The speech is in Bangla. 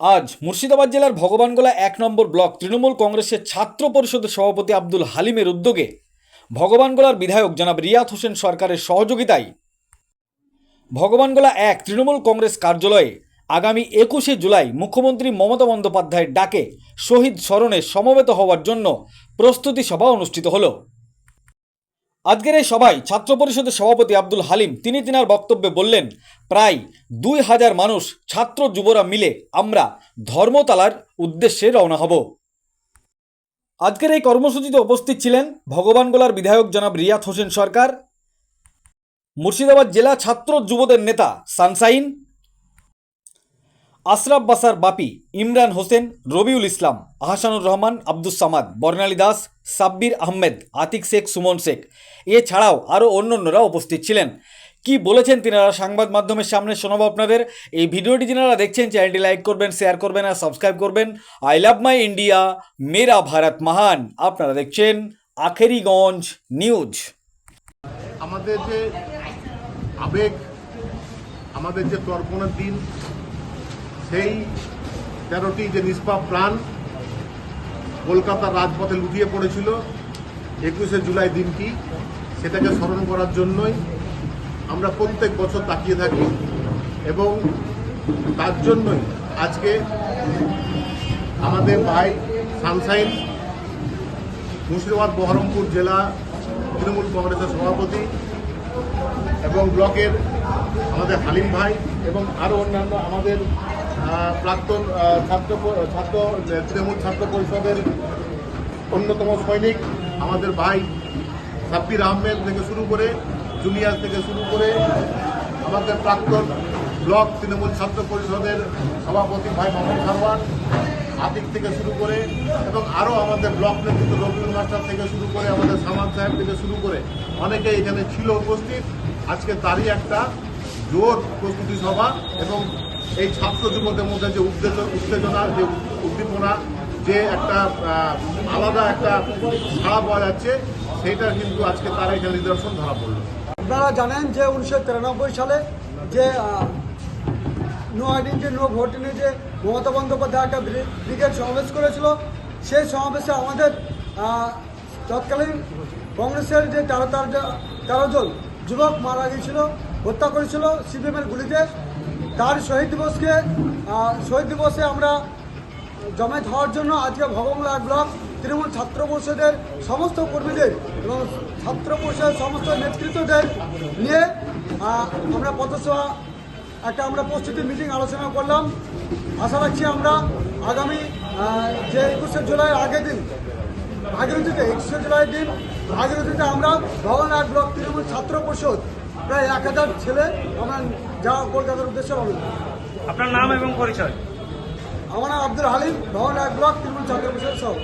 আজ মুর্শিদাবাদ জেলার ভগবানগোলা এক নম্বর ব্লক তৃণমূল কংগ্রেসের ছাত্র পরিষদের সভাপতি আব্দুল হালিমের উদ্যোগে ভগবানগোলার বিধায়ক জনাব রিয়াত হোসেন সরকারের সহযোগিতায় ভগবানগোলা এক তৃণমূল কংগ্রেস কার্যালয়ে আগামী একুশে জুলাই মুখ্যমন্ত্রী মমতা বন্দ্যোপাধ্যায়ের ডাকে শহীদ স্মরণে সমবেত হওয়ার জন্য প্রস্তুতি সভা অনুষ্ঠিত হলো। আজকের এই সভায় ছাত্র পরিষদের সভাপতি আব্দুল হালিম, তিনি তিনার বক্তব্যে বললেন, প্রায় দুই হাজার মানুষ, ছাত্র যুবরা মিলে আমরা ধর্মতলার উদ্দেশ্যে রওনা হব। আজকের এই কর্মসূচিতে উপস্থিত ছিলেন ভগবানগোলার বিধায়ক জনাব রিয়াত হোসেন সরকার, মুর্শিদাবাদ জেলা ছাত্র যুবদের নেতা সানসাইন আশরাফ বাসার বাপি ইমরান হোসেন, রবিউল ইসলাম, আহসানুর রহমান, আব্দুস সামাদ, বর্ণালী দাস, সাব্বির আহমেদ, আতিক শেখ, সুমন শেখ। এছাড়াও আরও অন্যান্যরা উপস্থিত ছিলেন। কি বলেছেন তিনারা সংবাদ মাধ্যমের সামনে শোনাবো আপনাদের। এই ভিডিওটি যিনারা দেখছেন, চ্যানেলটি লাইক করবেন, শেয়ার করবেন আর সাবস্ক্রাইব করবেন। আই লাভ মাই ইন্ডিয়া, মেরা ভারত মহান। আপনারা দেখছেন আখেরিগঞ্জ নিউজ। আমাদের যে আবেগ, আমাদের যে তর্পণের দিন সেই তেরোটি যে নিষ্পাপ প্রাণ কলকাতার রাজপথে লুটিয়ে পড়েছিল একুশে জুলাই দিনটি, সেটাকে স্মরণ করার জন্যই আমরা প্রত্যেক বছর তাকিয়ে থাকি এবং তার জন্যই আজকে আমাদের ভাই সানসাইন মুর্শিদাবাদ, বহরমপুর জেলা তৃণমূল কংগ্রেসের সভাপতি এবং ব্লকের আমাদের হালিম ভাই এবং আরও অন্যান্য আমাদের প্রাক্তন ছাত্র ছাত্র তৃণমূল ছাত্র পরিষদের অন্যতম সৈনিক আমাদের ভাই সাব্বির আহমেদ থেকে শুরু করে জুনিয়ার থেকে শুরু করে আমাদের প্রাক্তন ব্লক তৃণমূল ছাত্র পরিষদের সভাপতি ভাই মোহাম্মদ খারওয়ান আতিক থেকে শুরু করে এবং আরও আমাদের ব্লক নেতৃত্ব রবিউল মাস্টার থেকে শুরু করে আমাদের সামাদ সাহেব থেকে শুরু করে অনেকে এখানে ছিল উপস্থিত। আজকে তারই একটা জোর প্রস্তুতি সভা এবং এই ছাত্র যুবকদের মধ্যে যে উত্তেজ- উত্তেজনা যে উদ্দীপনা, যে একটা আলাদা একটা ছাড়া পাওয়া যাচ্ছে সেইটা কিন্তু আজকে তার এখানে নিদর্শন ধরা পড়ল। আপনারা জানেন যে উনিশশো তিরানব্বই সালে যে নো আইডেন্টি নো ভোটিনে যে মমতা বন্দ্যোপাধ্যায় একটা ব্রি- ব্রিগেড সমাবেশ করেছিল, সেই সমাবেশে আমাদের তৎকালীন কংগ্রেসের যে তেরো তেরো জন যুবক মারা গিয়েছিল, হত্যা করেছিল, সিপিএমের গুলিতে। তার শহীদ দিবসকে শহীদ দিবসে আমরা জমায়েত হওয়ার জন্য আজকে ভগবানলা ব্লক তৃণমূল ছাত্র পরিষদের সমস্ত কর্মীদের এবং ছাত্র পরিষদের সমস্ত নেতৃত্বদের নিয়ে আমরা পথসভা, একটা আমরা প্রস্তুতি মিটিং আলোচনা করলাম। আশা রাখছি আমরা আগামী যে একুশে জুলাই আগের দিন, আগের দিকে একুশে জুলাই দিন, আগের দিকে আমরা ভগবানলাট ব্লক তৃণমূল ছাত্র পরিষদ প্রায় এক হাজার ছেলে আমার যাওয়া কলকাতার উদ্দেশ্যে হবে। আপনার নাম এবং পরিচয় আমার নাম আব্দুল হালিম ভবন এক ব্লক তৃণমূল ছাত্র পরিষদ সহ